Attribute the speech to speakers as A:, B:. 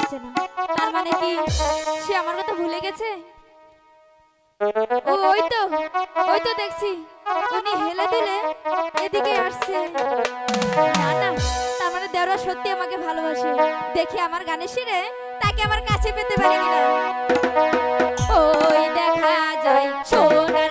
A: আসছে না। তার মানে কি? সে আমার কথা ভুলে গেছে? ওই তো ওই তো দেখছি। উনি হেলে দিলে এদিকে আসছে। না না, তার মানে দেওরা সত্যি আমাকে ভালোবাসে। দেখি আমার গানে শিরে তাকে আমার কাছে পেতে পারি কিনা। ওই দেখা যায়, সোনার